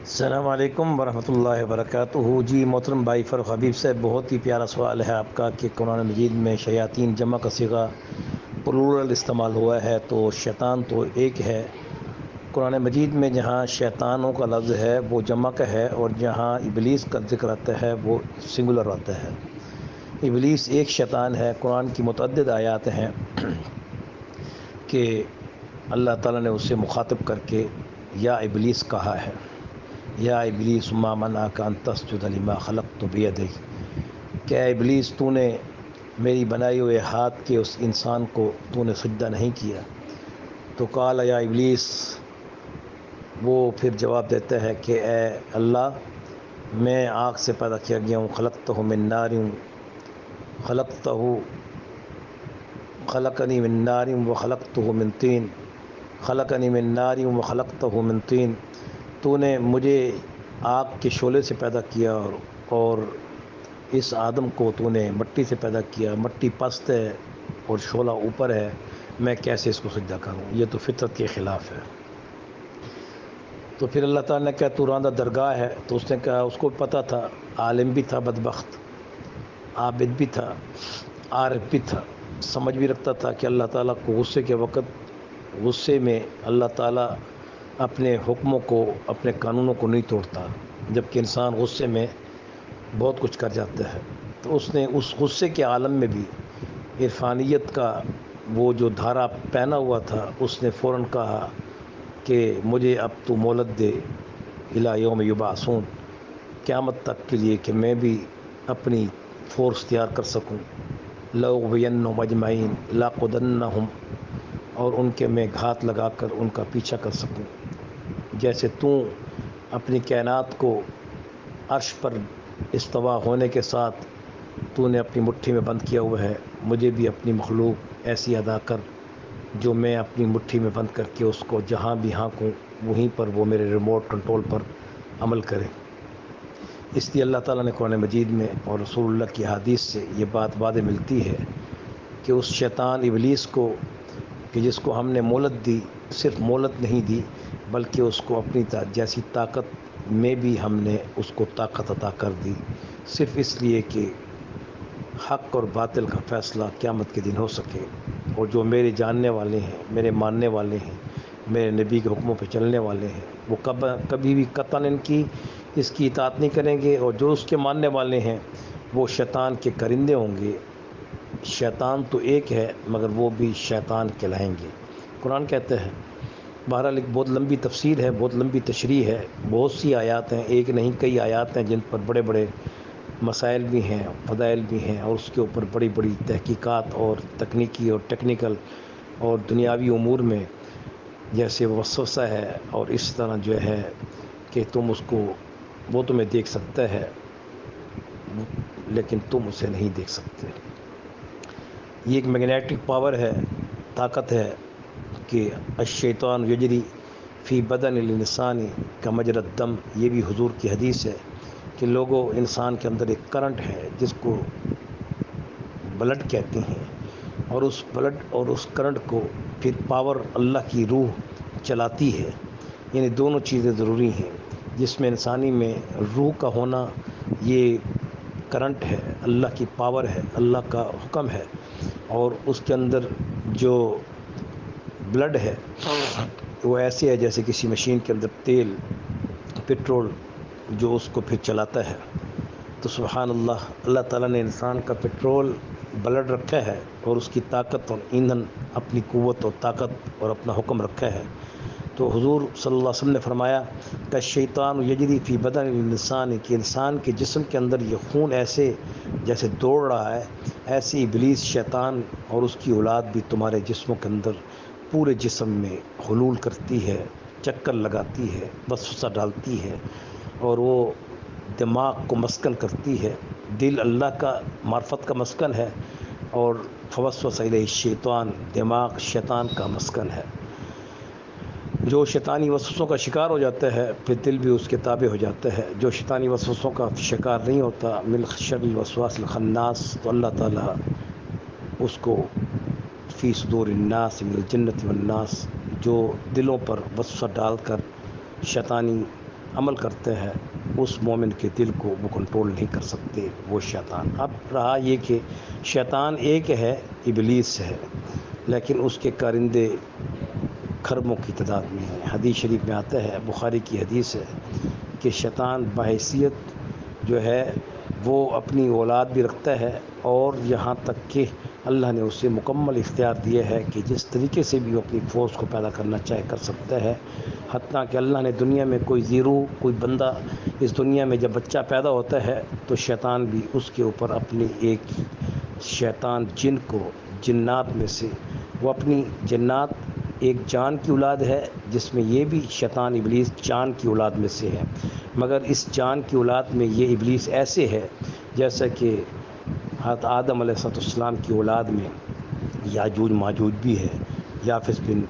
السلام علیکم ورحمۃ اللہ وبرکاتہ۔ جی محترم بھائی فرق حبیب سے بہت ہی پیارا سوال ہے آپ کا کہ قرآن مجید میں شیاطین جمع کا سگا پلورل استعمال ہوا ہے تو شیطان تو ایک ہے۔ قرآن مجید میں جہاں شیطانوں کا لفظ ہے، وہ جمع کا ہے اور جہاں ابلیس کا ذکر آتا ہے، وہ سنگولر آتا ہے۔ ابلیس ایک شیطان ہے۔ قرآن کی متعدد آیات ہیں کہ اللہ تعالیٰ نے اسے مخاطب کر کے یا ابلیس کہا ہے۔ یا ابلیس ما منا کا انتسجد لما خلق تو بید کیا ابلیس تو نے میری بنائی ہوئے ہاتھ کے اس انسان کو تو نے سجدہ نہیں کیا۔ تو کال یا ابلیس، وہ پھر جواب دیتا ہے کہ اے اللہ، میں آگ سے پیدا کیا گیا ہوں خلقت ہوں من نار ہوں خلقت ہوں خلقنی من نار و خلقت ہوں من تین۔ خلقنی من نار و خلقت ہوں من تین۔ تو نے مجھے آگ کے شعلے سے پیدا کیا اور اور اس آدم کو تو نے مٹی سے پیدا کیا۔ مٹی پست ہے اور شعلہ اوپر ہے۔ میں کیسے اس کو سجدہ کروں؟ یہ تو فطرت کے خلاف ہے۔ تو پھر اللہ تعالیٰ نے کہا، تو راندہ درگاہ ہے۔ تو اس نے کہا، اس کو پتہ تھا۔ عالم بھی تھا بدبخت، عابد بھی تھا، عارف بھی تھا۔ سمجھ بھی رکھتا تھا کہ اللہ تعالیٰ کو غصے کے وقت غصے میں اللہ تعالیٰ اپنے حکموں کو، اپنے قانونوں کو نہیں توڑتا جبکہ انسان غصے میں بہت کچھ کر جاتا ہے۔ تو اس نے اس غصے کے عالم میں بھی عرفانیت کا وہ جو دھارا پہنا ہوا تھا، اس نے فوراً کہا کہ مجھے اب تو مولت دے الا یوم یبعثون، قیامت تک کے لیے کہ میں بھی اپنی فورس تیار کر سکوں۔ لوگ بین مجمعین لاقدن اور ان کے میں گھات لگا کر ان کا پیچھا کر سکوں۔ جیسے تو اپنی کائنات کو عرش پر استوا ہونے کے ساتھ تو نے اپنی مٹھی میں بند کیا ہوا ہے، مجھے بھی اپنی مخلوق ایسی ادا کر جو میں اپنی مٹھی میں بند کر کے اس کو جہاں بھی ہانکوں، وہیں پر وہ میرے ریموٹ کنٹرول پر عمل کرے۔ اس لیے اللہ تعالیٰ نے قرآن مجید میں اور رسول اللہ کی حدیث سے یہ بات وعدے ملتی ہے کہ اس شیطان ابلیس کو، کہ جس کو ہم نے مولت دی، صرف مولت نہیں دی بلکہ اس کو اپنی جیسی طاقت میں بھی ہم نے اس کو طاقت عطا کر دی۔ صرف اس لیے کہ حق اور باطل کا فیصلہ قیامت کے دن ہو سکے۔ اور جو میرے جاننے والے ہیں، میرے ماننے والے ہیں، میرے نبی کے حکموں پہ چلنے والے ہیں، وہ کب، کبھی بھی قطن ان کی، اس کی اطاعت نہیں کریں گے۔ اور جو اس کے ماننے والے ہیں، وہ شیطان کے کرندے ہوں گے۔ شیطان تو ایک ہے، مگر وہ بھی شیطان کہلائیں گے۔ قرآن کہتے ہیں بہرحال ایک بہت لمبی تفسیر ہے، بہت لمبی تشریح ہے۔ بہت سی آیات ہیں، ایک نہیں، کئی آیات ہیں جن پر بڑے بڑے مسائل بھی ہیں، فضائل بھی ہیں اور اس کے اوپر بڑی بڑی تحقیقات اور تکنیکی اور ٹیکنیکل اور دنیاوی امور میں جیسے وسوسہ ہے اور اس طرح جو ہے کہ تم اس کو، وہ تمہیں دیکھ سکتا ہے، لیکن تم اسے نہیں دیکھ سکتے۔ یہ ایک میگنیٹک پاور ہے، طاقت ہے کہ الشیطان یجری فی بدن الانسانی کا مجرد دم، یہ بھی حضور کی حدیث ہے کہ لوگوں انسان کے اندر ایک کرنٹ ہے جس کو بلڈ کہتے ہیں اور اس بلڈ اور اس کرنٹ کو پھر پاور اللہ کی روح چلاتی ہے۔ یعنی دونوں چیزیں ضروری ہیں۔ جس میں انسانی میں روح کا ہونا، یہ کرنٹ ہے، اللہ کی پاور ہے، اللہ کا حکم ہے اور اس کے اندر جو بلڈ ہے، وہ ایسے ہے جیسے کسی مشین کے اندر تیل پٹرول جو اس کو پھر چلاتا ہے۔ تو سبحان اللہ اللہ تعالیٰ نے انسان کا پٹرول بلڈ رکھا ہے اور اس کی طاقت اور ایندھن، اپنی قوت اور طاقت اور اپنا حکم رکھا ہے۔ تو حضور صلی اللہ علیہ وسلم نے فرمایا کہ شیطان یجری فی بدن انسان کہ انسان کے جسم کے اندر یہ خون ایسے جیسے دوڑ رہا ہے، ایسی ابلیس شیطان اور اس کی اولاد بھی تمہارے جسموں کے اندر پورے جسم میں حلول کرتی ہے، چکر لگاتی ہے، وسوسہ ڈالتی ہے اور وہ دماغ کو مسکن کرتی ہے۔ دل اللہ کا معرفت کا مسکن ہے اور فوسوس علیہ شیطان، دماغ شیطان کا مسکن ہے۔ جو شیطانی وسوسوں کا شکار ہو جاتا ہے، پھر دل بھی اس کے تابع ہو جاتا ہے۔ جو شیطانی وسوسوں کا شکار نہیں ہوتا من شر الوسواس الخناس، تو اللہ تعالیٰ اس کو فی صدور الناس من الجنت والناس، جو دلوں پر وسوسہ ڈال کر شیطانی عمل کرتا ہے اس مومن کے دل کو وہ کنٹرول نہیں کر سکتے، وہ شیطان۔ اب رہا یہ کہ شیطان ایک ہے، ابلیس ہے، لیکن اس کے کارندے کھربوں کی تعداد میں ہیں۔ حدیث شریف میں آتا ہے، بخاری کی حدیث ہے کہ شیطان بحیثیت جو ہے، وہ اپنی اولاد بھی رکھتا ہے اور یہاں تک کہ اللہ نے اسے مکمل اختیار دیا ہے کہ جس طریقے سے بھی وہ اپنی فورس کو پیدا کرنا چاہے کر سکتا ہے، حتیٰ کہ اللہ نے دنیا میں کوئی زیرو، کوئی بندہ اس دنیا میں جب بچہ پیدا ہوتا ہے تو شیطان بھی اس کے اوپر اپنی ایک شیطان جن کو جنات میں سے، وہ اپنی جنات ایک جان کی اولاد ہے جس میں یہ بھی شیطان، ابلیس جان کی اولاد میں سے ہے۔ مگر اس جان کی اولاد میں یہ ابلیس ایسے ہے جیسا کہ حضرت آدم علیہ السلام کی اولاد میں یاجوج ماجوج بھی ہے یافس بن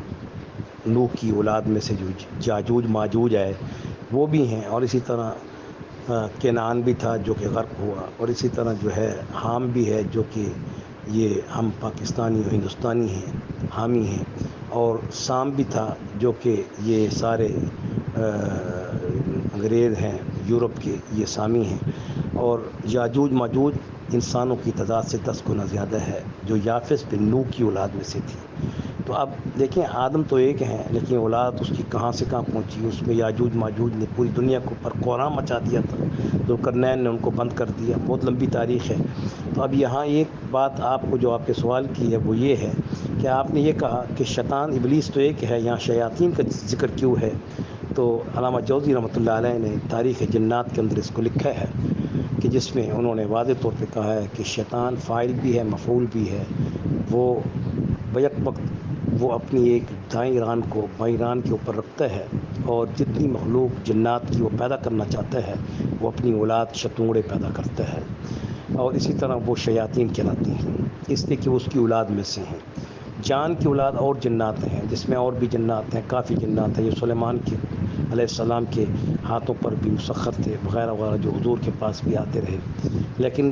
نو کی اولاد میں سے جو جاجوج ماجوج ہے وہ بھی ہیں۔ اور اسی طرح کینان بھی تھا جو کہ غرق ہوا۔ اور اسی طرح جو ہے، حام بھی ہے جو کہ یہ ہم پاکستانی ہندوستانی ہیں، حامی ہیں۔ اور سام بھی تھا جو کہ یہ سارے انگریز ہیں، یورپ کے یہ سامی ہیں۔ اور یاجوج ماجوج انسانوں کی تعداد سے دس گنا زیادہ ہے، جو یافس بن نو کی اولاد میں سے تھی۔ تو اب دیکھیں، آدم تو ایک ہیں، لیکن اولاد اس کی کہاں سے کہاں پہنچی؟ اس میں یاجوج ماجوج نے پوری دنیا کو پر قرآن مچا دیا تھا۔ جو کرنین نے ان کو بند کر دیا۔ بہت لمبی تاریخ ہے۔ تو اب یہاں ایک بات آپ کو جو آپ کے سوال کی ہے، وہ یہ ہے کہ آپ نے یہ کہا کہ شیطان، ابلیس تو ایک ہے، یہاں شیاطین کا ذکر کیوں ہے؟ تو علامہ جوزی رحمۃ اللہ علیہ نے تاریخ جنات کے اندر اس کو لکھا ہے۔ کہ جس میں انہوں نے واضح طور پہ کہا ہے کہ شیطان فائل بھی ہے، مفعول بھی ہے، وہ بیک وقت وہ اپنی ایک دائیں ران کو، بائیں ران کے اوپر رکھتا ہے اور جتنی مخلوق جنات کی وہ پیدا کرنا چاہتا ہے، وہ اپنی اولاد شتونگڑے پیدا کرتا ہے اور اسی طرح وہ شیاطین کہلاتی ہیں۔ اس لیے کہ وہ اس کی اولاد میں سے ہیں۔ جان کی اولاد اور جنات ہیں، جس میں اور بھی جنات ہیں، کافی جنات ہیں، یہ سلیمان کے علیہ السلام کے ہاتھوں پر بھی مسخر تھے، وغیرہ وغیرہ جو حضور کے پاس بھی آتے رہے۔ لیکن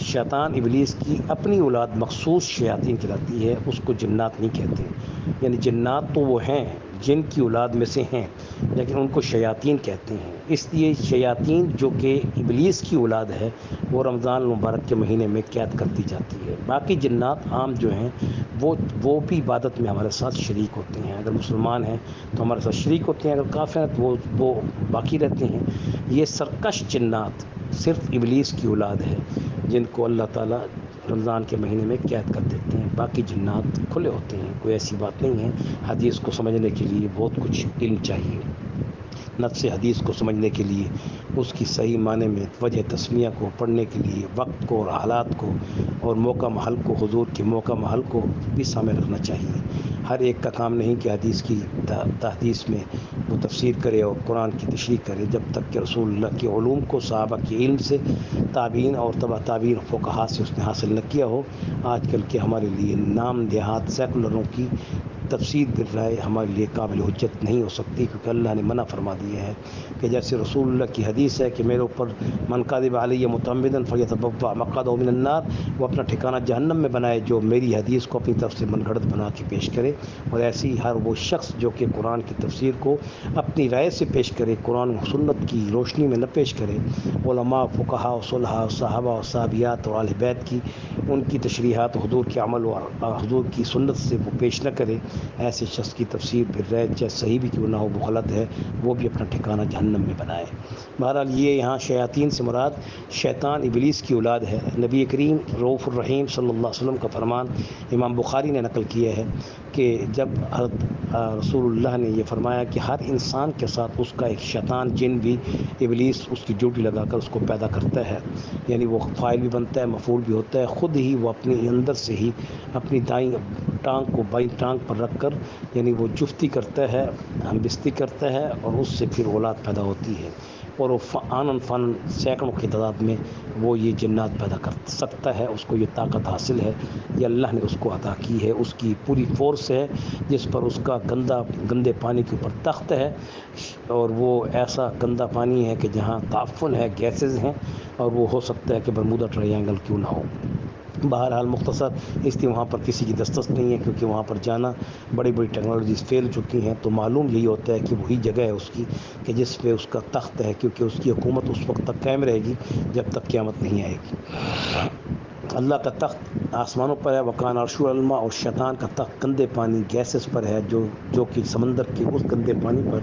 شیطان ابلیس کی اپنی اولاد مخصوص شیاطین کہلاتی ہے، اس کو جنات نہیں کہتے۔ یعنی جنات تو وہ ہیں جن کی اولاد میں سے ہیں، لیکن ان کو شیاطین کہتے ہیں۔ اس لیے شیاطین جو کہ ابلیس کی اولاد ہے، وہ رمضان المبارک کے مہینے میں قید کر دی جاتی ہے۔ باقی جنات عام جو ہیں، وہ وہ بھی عبادت میں ہمارے ساتھ شریک ہوتے ہیں۔ اگر مسلمان ہیں تو ہمارے ساتھ شریک ہوتے ہیں، اگر کافر ہیں تو وہ وہ باقی رہتے ہیں۔ یہ سرکش جنات صرف ابلیس کی اولاد ہے، جن کو اللہ تعالیٰ رمضان کے مہینے میں قید کر دیتے ہیں، باقی جنات کھلے ہوتے ہیں، کوئی ایسی بات نہیں ہے۔ حدیث کو سمجھنے کے لیے بہت کچھ علم چاہیے۔ نفس حدیث کو سمجھنے کے لیے، اس کی صحیح معنی میں وجہ تسمیہ کو پڑھنے کے لیے، وقت کو اور حالات کو اور موقع محل کو، حضور کے موقع محل کو بھی سامنے رکھنا چاہیے۔ ہر ایک کا کام نہیں کہ حدیث کی تحدیث میں وہ تفسیر کرے اور قرآن کی تشریح کرے، جب تک کہ رسول اللہ کے علوم کو، صحابہ کے علم سے تعبین اور تبا تعبین فوقہات سے اس نے حاصل نہ کیا ہو۔ آج کل کے ہمارے لیے نام دیہات سیکولروں کی تفسیر گر رہا ہے، ہمارے لیے قابل حجت نہیں ہو سکتی کیونکہ اللہ نے منع فرما دیا ہے کہ جیسے رسول اللہ کی حدیث ہے کہ میرے اوپر من قادب علیہ متمدن فیت ببا مقاد من النار، وہ اپنا ٹھکانہ جہنم میں بنائے جو میری حدیث کو اپنی طرف سے من گھڑت بنا کے پیش کرے اور ایسی ہر وہ شخص جو کہ قرآن کی تفسیر کو اپنی رائے سے پیش کرے، قرآن و سنت کی روشنی میں نہ پیش کرے، علماء فقہا و صلحہ و صحابہ و صحابیات اور بیت کی ان کی تشریحات، حضور کے عمل و حضور کی سنت سے وہ پیش نہ کرے۔ ایسے شخص کی تفسیر پھر رہے چاہے صحیح بھی کیوں نہ ہو، وہ غلط ہے، وہ بھی اپنا ٹھکانہ جہنم میں بنائے۔ بہرحال یہ یہاں شیاطین سے مراد شیطان ابلیس کی اولاد ہے۔ نبی کریم روف الرحیم صلی اللہ علیہ وسلم کا فرمان امام بخاری نے نقل کیا ہے۔ کہ جب رسول اللہ نے یہ فرمایا کہ ہر انسان کے ساتھ اس کا ایک شیطان، جن بھی ابلیس اس کی ڈیوٹی لگا کر اس کو پیدا کرتا ہے یعنی وہ فائل بھی بنتا ہے مفول بھی ہوتا ہے، خود ہی وہ اپنی اندر سے ہی اپنی دائیں ٹانگ کو بائیں ٹانگ پر رکھ کر یعنی وہ جفتی کرتا ہے ہم بستی کرتا ہے اور اس سے پھر اولاد پیدا ہوتی ہے۔ اور وہ آنن فن سینکڑوں کی تعداد میں وہ یہ جنات پیدا کر سکتا ہے، اس کو یہ طاقت حاصل ہے، یہ اللہ نے اس کو عطا کی ہے، اس کی پوری فورس ہے جس پر اس کا گندا، گندے پانی کے اوپر تخت ہے اور وہ ایسا گندا پانی ہے کہ جہاں تعفن ہے، گیسز ہیں اور وہ ہو سکتا ہے کہ برمودہ ٹرائنگل کیوں نہ ہو۔ بہرحال مختصر، اس لیے وہاں پر کسی کی دسترس نہیں ہے کیونکہ وہاں پر جانا بڑی بڑی ٹیکنالوجیز پھیل چکی ہیں۔ تو معلوم یہی ہوتا ہے کہ وہی جگہ ہے اس کی کہ جس پہ اس کا تخت ہے کیونکہ اس کی حکومت اس وقت تک قائم رہے گی جب تک قیامت نہیں آئے گی۔ اللہ کا تخت آسمانوں پر ہے وکان عرش العلما اور شیطان کا تخت گندے پانی، گیسز پر ہے، جو جو کہ سمندر کے اس گندے پانی پر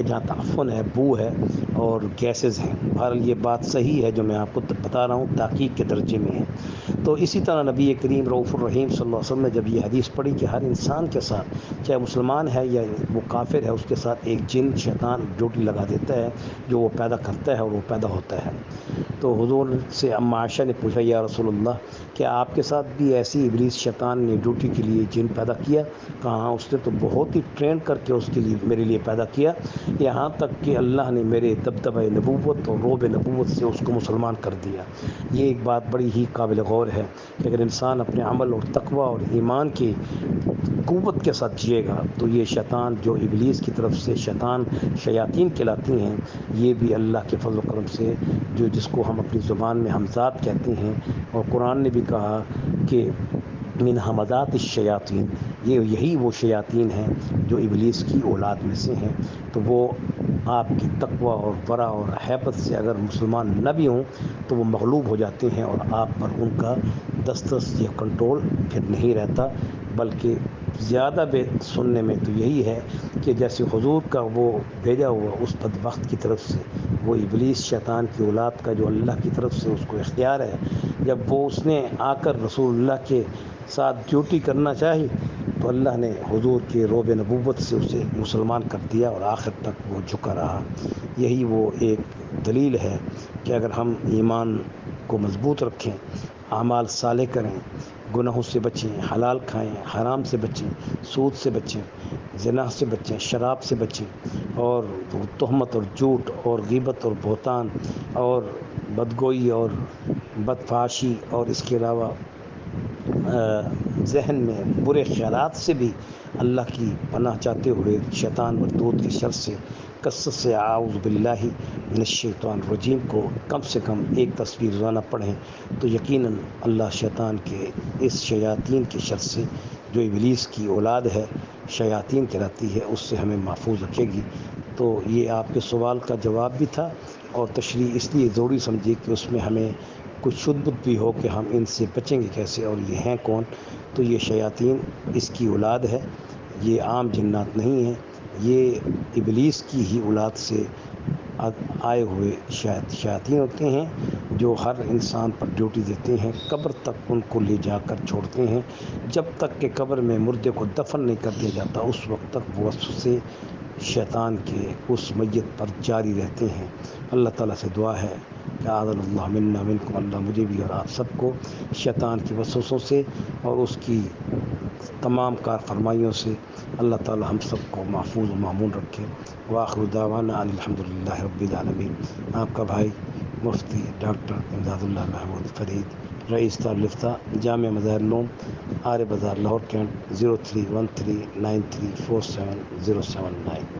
کہ جہاں تعفن ہے، بو ہے اور گیسز ہیں۔ بہرحال یہ بات صحیح ہے جو میں آپ کو بتا رہا ہوں، تحقیق کے درجے میں ہے۔ تو اسی طرح نبی کریم رعف الرحیم صلی اللہ علیہ وسلم نے جب یہ حدیث پڑھی کہ ہر انسان کے ساتھ، چاہے مسلمان ہے یا وہ کافر ہے، اس کے ساتھ ایک جن، شیطان ڈیوٹی لگا دیتا ہے جو وہ پیدا کرتا ہے اور وہ پیدا ہوتا ہے۔ تو حضور سے اما عائشہ نے پوچھا، یا رسول اللہ کہ آپ کے ساتھ بھی ایسی ابلیس، شیطان نے ڈیوٹی کے لیے جن پیدا کیا؟ کہاں اس نے تو بہت ہی ٹرین کر کے اس کے لیے، میرے لیے پیدا کیا۔ یہاں تک کہ اللہ نے میرے دبدبہ نبوت اور روب نبوت سے اس کو مسلمان کر دیا۔ یہ ایک بات بڑی ہی قابل غور ہے کہ اگر انسان اپنے عمل اور تقوی اور ایمان کی قوت کے ساتھ جیے گا تو یہ شیطان جو ابلیس کی طرف سے شیطان شیاطین کہلاتی ہیں، یہ بھی اللہ کے فضل و کرم سے جو جس کو ہم اپنی زبان میں حمزات کہتے ہیں۔ اور قرآن نے بھی کہا کہ من حمدات الشیاطین۔ یہ یہی وہ شیاطین ہیں جو ابلیس کی اولاد میں سے ہیں۔ تو وہ آپ کی تقوی اور ورا اور حیبت سے اگر مسلمان نہ بھی ہوں، تو وہ مغلوب ہو جاتے ہیں اور آپ پر ان کا دسترس یا کنٹرول پھر نہیں رہتا، بلکہ زیادہ بے سننے میں تو یہی ہے کہ جیسے حضور کا وہ بھیجا ہوا اس بدبخت کی طرف سے، وہ ابلیس شیطان کی اولاد کا جو اللہ کی طرف سے اس کو اختیار ہے، جب وہ اس نے آ کر رسول اللہ کے ساتھ ڈیوٹی کرنا چاہی تو اللہ نے حضور کے روب نبوت سے اسے مسلمان کر دیا اور آخر تک وہ جھکا رہا۔ یہی وہ ایک دلیل ہے کہ اگر ہم ایمان کو مضبوط رکھیں اعمال صالح کریں، گناہوں سے بچیں، حلال کھائیں، حرام سے بچیں، سود سے بچیں، زنا سے بچیں، شراب سے بچیں، اور تہمت اور جھوٹ اور غیبت اور بہتان اور بدگوئی اور بدفاشی اور اس کے علاوہ ذہن میں برے خیالات سے بھی اللہ کی پناہ چاہتے ہوئے شیطان مردود کی شر سے کثرت سے اعوذ باللہ من الشیطان الرجیم کو کم سے کم ایک تصویر روزانہ پڑھیں تو یقیناً اللہ شیطان کے اس شیاطین کی شر سے جو ابلیس کی اولاد ہے، شیاطین کہلاتی ہے، اس سے ہمیں محفوظ رکھے گی۔ تو یہ آپ کے سوال کا جواب بھی تھا اور تشریح اس لیے ضروری سمجھی کہ اس میں ہمیں کچھ شد بد بھی ہو کہ ہم ان سے بچیں گے کیسے اور یہ ہیں کون؟ تو یہ شیاطین اس کی اولاد ہے، یہ عام جنات نہیں ہیں۔ یہ ابلیس کی ہی اولاد سے آئے ہوئے شاطین ہوتے ہیں جو ہر انسان پر ڈیوٹی دیتے ہیں، قبر تک ان کو لے جا کر چھوڑتے ہیں۔ جب تک کہ قبر میں مردے کو دفن نہیں کر دیا جاتا، اس وقت تک وہ سے شیطان کے اس میت پر جاری رہتے ہیں۔ اللہ تعالیٰ سے دعا ہے کہ عادل اللہ منا منکم، اللہ مجھے بھی اور آپ سب کو شیطان کی وسوسوں سے اور اس کی تمام کار فرمائیوں سے اللہ تعالی ہم سب کو محفوظ و معمول رکھے۔ واخر دعوانا ان الحمد للہ رب العالمین۔ آپ کا بھائی مفتی ڈاکٹر امداد اللہ محمود فرید رئيس دار طالفتة جامع مظاهر النوم آري بازار لاهور كان 03139347079